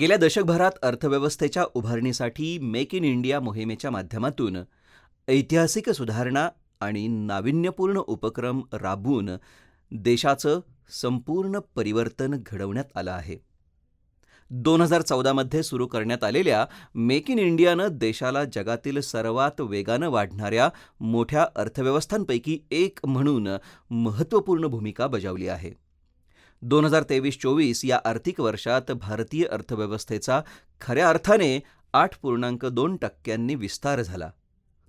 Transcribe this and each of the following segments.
गेल्या दशकभरात अर्थव्यवस्थेच्या उभारणीसाठी मेक इन इंडिया मोहिमेच्या माध्यमातून ऐतिहासिक सुधारणा आणि नाविन्यपूर्ण उपक्रम राबवून देशाचं संपूर्ण परिवर्तन घडवण्यात आलं आहे. दोन हजार चौदामध्ये सुरू करण्यात आलेल्या मेक इन इंडियानं देशाला जगातील सर्वात वेगानं वाढणाऱ्या मोठ्या अर्थव्यवस्थांपैकी एक म्हणून महत्त्वपूर्ण भूमिका बजावली आहे. दोन हजार तेवीस चोवीस या आर्थिक वर्षात भारतीय अर्थव्यवस्थेचा खऱ्या अर्थाने आठ पूर्णांक दोन टक्क्यांनी विस्तार झाला.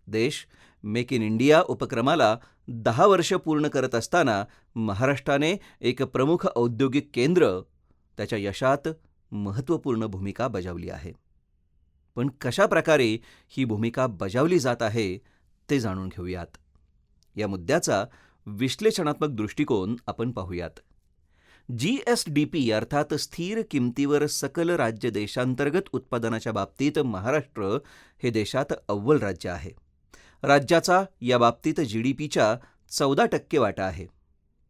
देश मेक इन इंडिया उपक्रमाला दहा वर्ष पूर्ण करत असताना महाराष्ट्राने एक प्रमुख औद्योगिक केंद्र त्याच्या यशात महत्त्वपूर्ण भूमिका बजावली आहे. पण कशा प्रकारे ही भूमिका बजावली जात आहे ते जाणून घेऊयात. या मुद्द्याचा विश्लेषणात्मक दृष्टिकोन आपण पाहूयात. जी एस डी पी अर्थात स्थिर किमतीवर सकल राज्य देशांतर्गत उत्पादनाच्या बाबतीत महाराष्ट्र हे देशात अव्वल राज्य आहे. राज्याचा या बाबतीत जी डी पीच्या चौदा टक्के वाटा आहे.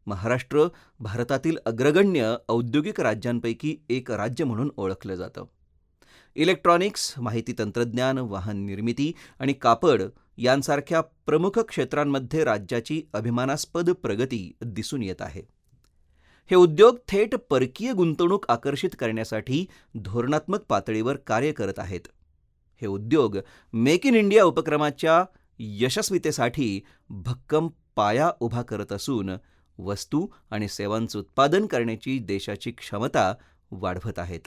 महाराष्ट्र भारतातील अग्रगण्य औद्योगिक राज्यांपैकी एक राज्य म्हणून ओळखलं जातं. इलेक्ट्रॉनिक्स माहिती तंत्रज्ञान वाहन निर्मिती आणि कापड यांसारख्या प्रमुख क्षेत्रांमध्ये राज्याची अभिमानास्पद प्रगती दिसून येत आहे. हे उद्योग थेट परकीय गुंतवणूक आकर्षित करण्यासाठी धोरणात्मक पातळीवर कार्य करत आहेत. हे उद्योग मेक इन इंडिया उपक्रमाच्या यशस्वीतेसाठी भक्कम पाया उभा करत असून वस्तू आणि सेवांचं उत्पादन करण्याची देशाची क्षमता वाढवत आहेत.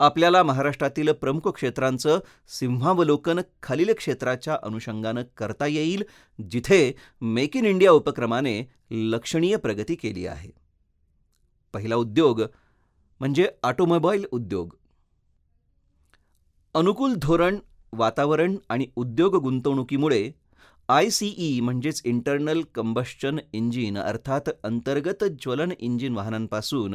आपल्याला महाराष्ट्रातील प्रमुख क्षेत्रांचं सिंहावलोकन खालील क्षेत्राच्या अनुषंगानं करता येईल जिथे मेक इन इंडिया उपक्रमाने लक्षणीय प्रगती केली आहे. पहिला उद्योग म्हणजे ऑटोमोबाईल उद्योग. अनुकूल धोरण वातावरण आणि उद्योग गुंतवणुकीमुळे आय सी ई म्हणजेच इंटरनल कंबश्चन इंजिन अर्थात अंतर्गत ज्वलन इंजिन वाहनांपासून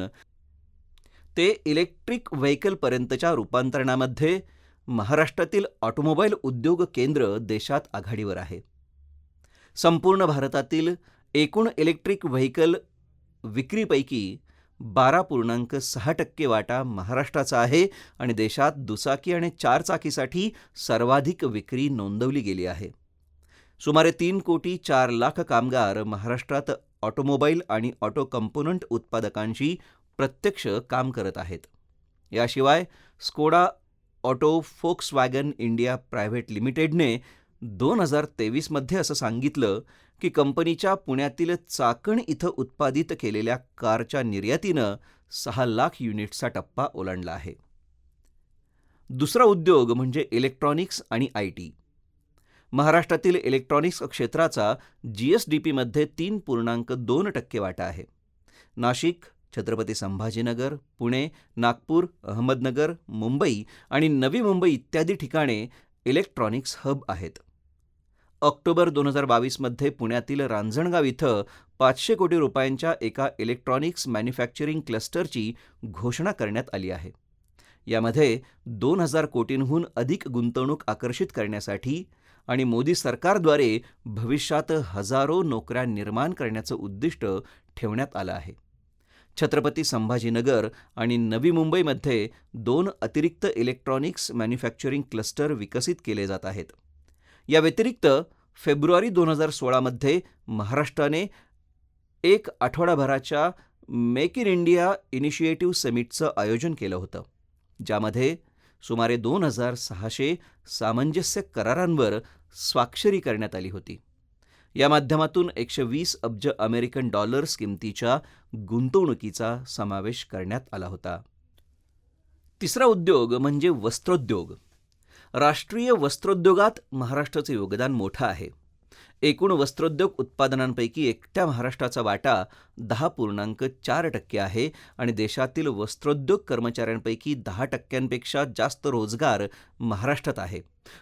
ते इलेक्ट्रिक व्हेकलपर्यंतच्या रूपांतरणामध्ये महाराष्ट्रातील ऑटोमोबाईल उद्योग केंद्र देशात आघाडीवर आहे. संपूर्ण भारतातील एकूण इलेक्ट्रिक व्हेकल विक्रीपैकी बारा पूर्णांक सहा टक्के वाटा महाराष्ट्राचा आहे आणि देशात दुचाकी आणि चारचाकीसाठी सर्वाधिक विक्री नोंदवली गेली आहे. सुमारे तीन कोटी चार लाख कामगार महाराष्ट्रात ऑटोमोबाईल आणि ऑटो कंपोनंट उत्पादकांशी प्रत्यक्ष काम करत आहेत. याशिवाय Skoda auto Volkswagen India private लिमिटेडने दोन हजार तेवीसमध्ये असं सांगितलं की कंपनीच्या पुण्यातील चाकण इथं उत्पादित केलेल्या कारच्या निर्यातीनं सहा लाख युनिट्सचा टप्पा ओलांडला आहे. दुसरा उद्योग म्हणजे इलेक्ट्रॉनिक्स आणि आय टी. महाराष्ट्रातील इलेक्ट्रॉनिक्स क्षेत्राचा जी एस डी पीमध्ये तीन पूर्णांक दोन टक्के वाटा आहे. नाशिक छत्रपती संभाजीनगर पुणे नागपूर अहमदनगर मुंबई आणि नवी मुंबई इत्यादी ठिकाणे इलेक्ट्रॉनिक्स हब आहेत. ऑक्टोबर दोन हजार बावीसमध्ये पुण्यातील रांजणगाव इथं पाचशे कोटी रुपयांच्या एका इलेक्ट्रॉनिक्स मॅन्युफॅक्चरिंग क्लस्टरची घोषणा करण्यात आली आहे. यामध्ये दोन हजार कोटींहून अधिक गुंतवणूक आकर्षित करण्यासाठी आणि मोदी सरकारद्वारे भविष्यात हजारो नोकऱ्या निर्माण करण्याचं उद्दिष्ट ठेवण्यात आलं आहे. छत्रपती संभाजीनगर आणि नवी मुंबईमध्ये दोन अतिरिक्त इलेक्ट्रॉनिक्स मॅन्युफॅक्चरिंग क्लस्टर विकसित केले जात आहेत. या व्यतिरिक्त फेब्रुवारी दोन हजार सोळामध्ये महाराष्ट्राने एक आठवडाभराच्या मेक इन इंडिया इनिशिएटिव्ह समिटचं आयोजन केलं होतं ज्यामध्ये सुमारे दोन हजार सहाशे सामंजस्य करारांवर स्वाक्षरी करण्यात आली होती. या माध्यमातून एकशे वीस अब्ज अमेरिकन डॉलर्स किमतीच्या गुंतवणुकीचा समावेश करण्यात आला होता. तिसरा उद्योग म्हणजे वस्त्रोद्योग. राष्ट्रीय वस्त्रोद्योगात महाराष्ट्राचं योगदान मोठं आहे. एकूण वस्त्रोद्योग उत्पादनांपैकी एकट्या महाराष्ट्राचा वाटा दहा पूर्णांक चार टक्के आहे आणि देशातील वस्त्रोद्योग कर्मचाऱ्यांपैकी दहा टक्क्यांपेक्षा जास्त रोजगार महाराष्ट्रात आहे.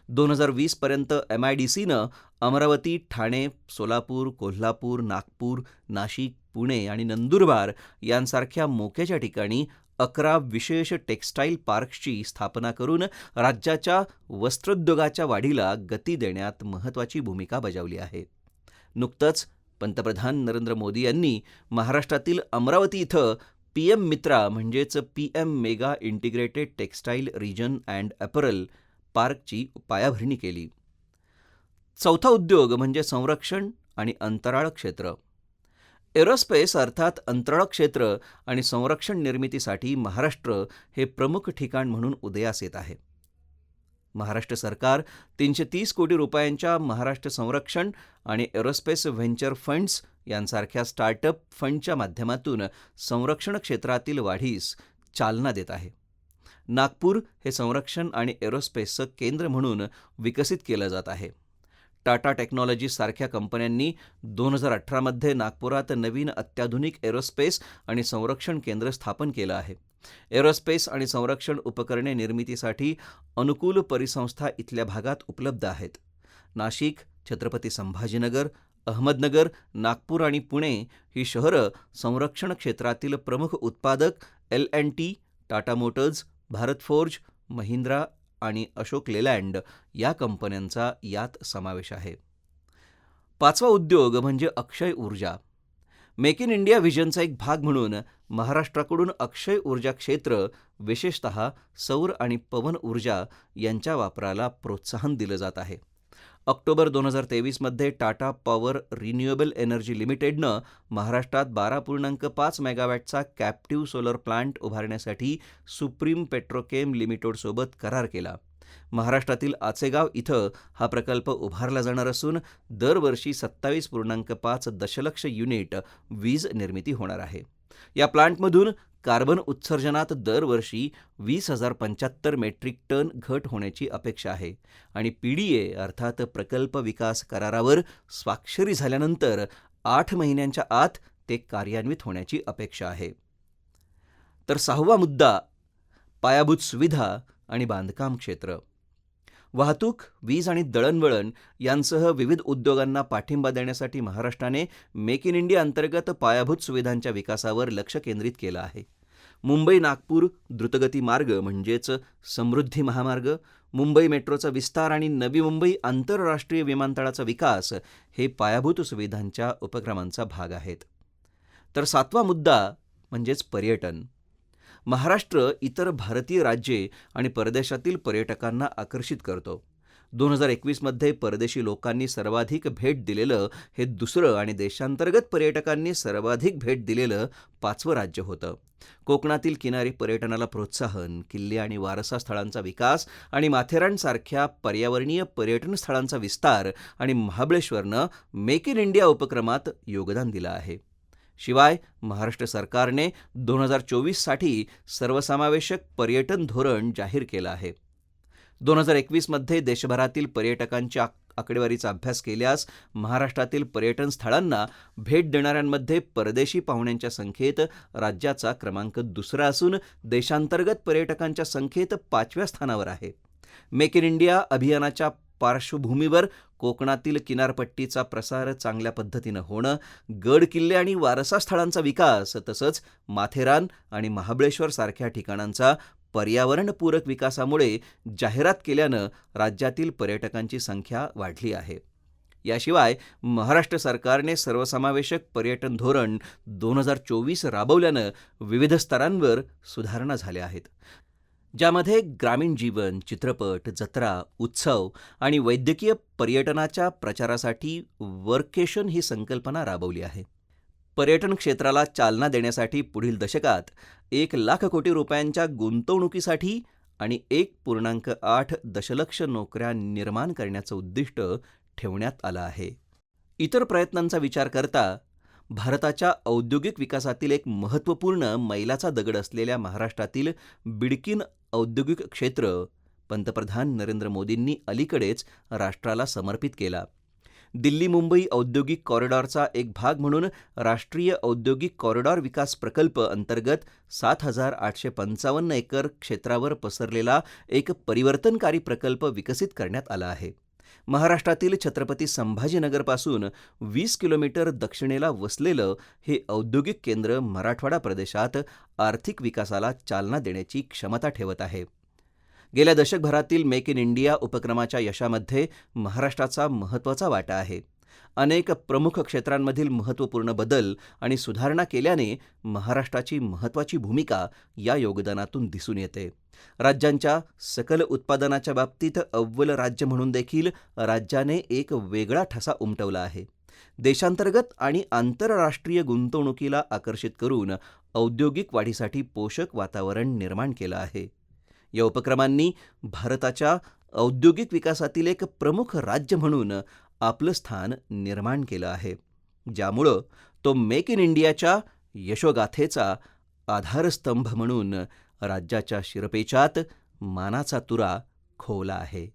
दोन हजार वीसपर्यंत एम आय डी सीनं अमरावती ठाणे सोलापूर कोल्हापूर नागपूर नाशिक पुणे आणि नंदुरबार यांसारख्या मोक्याच्या ठिकाणी अकरा विशेष टेक्स्टाईल पार्क्सची स्थापना करून राज्याच्या वस्त्रोद्योगाच्या वाढीला गती देण्यात महत्त्वाची भूमिका बजावली आहे. नुकतंच पंतप्रधान नरेंद्र मोदी यांनी महाराष्ट्रातील अमरावती इथं पी एम मित्रा म्हणजेच P M mega integrated textile region and apparel पार्कची पायाभरणी केली. चौथा उद्योग म्हणजे संरक्षण आणि अंतराळ क्षेत्र. एरोस्पेस अर्थात अंतराळ क्षेत्र आणि संरक्षण निर्मितीसाठी महाराष्ट्र हे प्रमुख ठिकाण म्हणून उदयास येत आहे. महाराष्ट्र सरकार तीनशे तीस कोटी रुपयांच्या महाराष्ट्र संरक्षण आणि एरोस्पेस व्हेंचर फंड्स यांसारख्या स्टार्टअप फंडच्या माध्यमातून संरक्षण क्षेत्रातील वाढीस चालना देत आहे. नागपूर हे संरक्षण आणि एरोस्पेसचं केंद्र म्हणून विकसित केलं जात आहे. टाटा टेक्नॉलॉजीसारख्या कंपन्यांनी दोन हजार अठरामध्ये नागपुरात नवीन अत्याधुनिक एरोस्पेस आणि संरक्षण केंद्र स्थापन केलं आहे. एरोस्पेस आणि संरक्षण उपकरणे निर्मितीसाठी अनुकूल परिसंस्था इथल्या भागात उपलब्ध आहेत. नाशिक छत्रपती संभाजीनगर अहमदनगर नागपूर आणि पुणे ही शहरं संरक्षण क्षेत्रातील प्रमुख उत्पादक L and T Tata motors Bharat forge Mahindra आणि अशोक लेलँड या कंपन्यांचा यात समावेश आहे. पाचवा उद्योग म्हणजे अक्षय ऊर्जा. मेक इन इंडिया व्हिजनचा एक भाग म्हणून महाराष्ट्राकडून अक्षय ऊर्जा क्षेत्र विशेषत सौर आणि पवन ऊर्जा यांच्या वापराला प्रोत्साहन दिलं जात आहे. ऑक्टोबर दोन हजार तेवीसमध्ये टाटा पॉवर रिन्युएबल एनर्जी लिमिटेडनं महाराष्ट्रात बारा पूर्णांक पाच मेगावॅटचा कॅप्टिव्ह सोलर प्लांट उभारण्यासाठी सुप्रीम पेट्रोकेम लिमिटेडसोबत करार केला. महाराष्ट्रातील आचेगाव इथं हा प्रकल्प उभारला जाणार असून दरवर्षी सत्तावीस पूर्णांक पाच दशलक्ष युनिट वीज निर्मिती होणार आहे. या प्लांटमधून कार्बन उत्सर्जनात दरवर्षी वीस हजार पंच्याहत्तर मेट्रिक टन घट होण्याची अपेक्षा आहे आणि पी डी ए अर्थात प्रकल्प विकास करारावर स्वाक्षरी झाल्यानंतर आठ महिन्यांच्या आत ते कार्यान्वित होण्याची अपेक्षा आहे. तर सहावा मुद्दा पायाभूत सुविधा आणि बांधकाम क्षेत्र. वाहतूक वीज आणि दळणवळण यांसह विविध उद्योगांना पाठिंबा देण्यासाठी महाराष्ट्राने मेक इन इंडिया अंतर्गत पायाभूत सुविधांच्या विकासावर लक्ष केंद्रित केलं आहे. मुंबई नागपूर द्रुतगती मार्ग म्हणजेच समृद्धी महामार्ग मुंबई मेट्रोचा विस्तार आणि नवी मुंबई आंतरराष्ट्रीय विमानतळाचा विकास हे पायाभूत सुविधांच्या उपक्रमांचा भाग आहेत. तर सातवा मुद्दा म्हणजेच पर्यटन. महाराष्ट्र इतर भारतीय राज्ये आणि परदेशातील पर्यटकांना आकर्षित करतो. दोन हजार एकवीसमध्ये परदेशी लोकांनी सर्वाधिक भेट दिलेलं हे दुसरं आणि देशांतर्गत पर्यटकांनी सर्वाधिक भेट दिलेलं पाचवं राज्य होतं. कोकणातील किनारी पर्यटनाला प्रोत्साहन किल्ले आणि वारसा स्थळांचा विकास आणि माथेरानसारख्या पर्यावरणीय पर्यटन स्थळांचा विस्तार आणि महाबळेश्वरनं मेक इन इंडिया उपक्रमात योगदान दिलं आहे. शिवाय महाराष्ट्र सरकारने दोन हजार चोवीससाठी सर्वसमावेशक पर्यटन धोरण जाहीर केलं आहे. दोन हजार एकवीसमध्ये देशभरातील पर्यटकांच्या आकडेवारीचा अभ्यास केल्यास महाराष्ट्रातील पर्यटन स्थळांना भेट देणाऱ्यांमध्ये परदेशी पाहुण्यांच्या संख्येत राज्याचा क्रमांक दुसरा असून देशांतर्गत पर्यटकांच्या संख्येत पाचव्या स्थानावर आहे. मेक इन इंडिया अभियानाच्या पार्श्वभूमीवर कोकणातील किनारपट्टीचा प्रसार चांगल्या पद्धतीनं होणं गड किल्ले आणि वारसा स्थळांचा विकास तसंच माथेरान आणि महाबळेश्वर सारख्या ठिकाणांचा पर्यावरणपूरक विकासामुळे जाहिरात केल्यानं राज्यातील पर्यटकांची संख्या वाढली आहे. याशिवाय महाराष्ट्र सरकारने सर्वसमावेशक पर्यटन धोरण दोन हजार चोवीस राबवल्यानं विविध स्तरांवर सुधारणा झाल्या आहेत. ज्यामध्ये ग्रामीण जीवन चित्रपट जत्रा उत्सव आणि वैद्यकीय पर्यटनाच्या प्रचारासाठी वर्केशन ही संकल्पना राबवली आहे. पर्यटन क्षेत्राला चालना देण्यासाठी पुढील दशकात एक लाख कोटी रुपयांच्या गुंतवणुकीसाठी आणि एक पूर्णांक आठ दशलक्ष नोकऱ्या निर्माण करण्याचं उद्दिष्ट ठेवण्यात आलं आहे. इतर प्रयत्नांचा विचार करता भारताच्या औद्योगिक विकासातील एक महत्त्वपूर्ण मैलाचा दगड असलेल्या महाराष्ट्रातील बिडकीन औद्योगिक क्षेत्र पंतप्रधान नरेंद्र मोदींनी अलीकडेच राष्ट्राला समर्पित केला. दिल्ली मुंबई औद्योगिक कॉरिडॉरचा एक भाग म्हणून राष्ट्रीय औद्योगिक कॉरिडॉर विकास प्रकल्प अंतर्गत सात हजार आठशे पंचावन्न एकर क्षेत्रावर पसरलेला एक परिवर्तनकारी प्रकल्प विकसित करण्यात आला आहे. महाराष्ट्रातील छत्रपती संभाजीनगरपासून वीस किलोमीटर दक्षिणेला वसलेलं हे औद्योगिक केंद्र मराठवाडा प्रदेशात आर्थिक विकासाला चालना देण्याची क्षमता ठेवत आहे. गेल्या दशकभरातील मेक इन इंडिया उपक्रमाच्या यशामध्ये महाराष्ट्राचा महत्त्वाचा वाटा आहे. अनेक प्रमुख क्षेत्रांमधील महत्त्वपूर्ण बदल आणि सुधारणा केल्याने महाराष्ट्राची महत्त्वाची भूमिका या योगदानातून दिसून येते. राज्यांच्या सकल उत्पादनाच्या बाबतीत अव्वल राज्य म्हणून देखील राज्याने एक वेगळा ठसा उमटवला आहे. देशांतर्गत आणि आंतरराष्ट्रीय गुंतवणुकीला आकर्षित करून औद्योगिक वाढीसाठी पोषक वातावरण निर्माण केलं आहे. या उपक्रमांनी भारताच्या औद्योगिक विकासातील एक प्रमुख राज्य म्हणून आपलं स्थान निर्माण केलं आहे ज्यामुळं तो मेक इन इंडियाच्या यशोगाथेचा आधारस्तंभ म्हणून राज्याच्या शिरपेचात मानाचा तुरा खोवला आहे.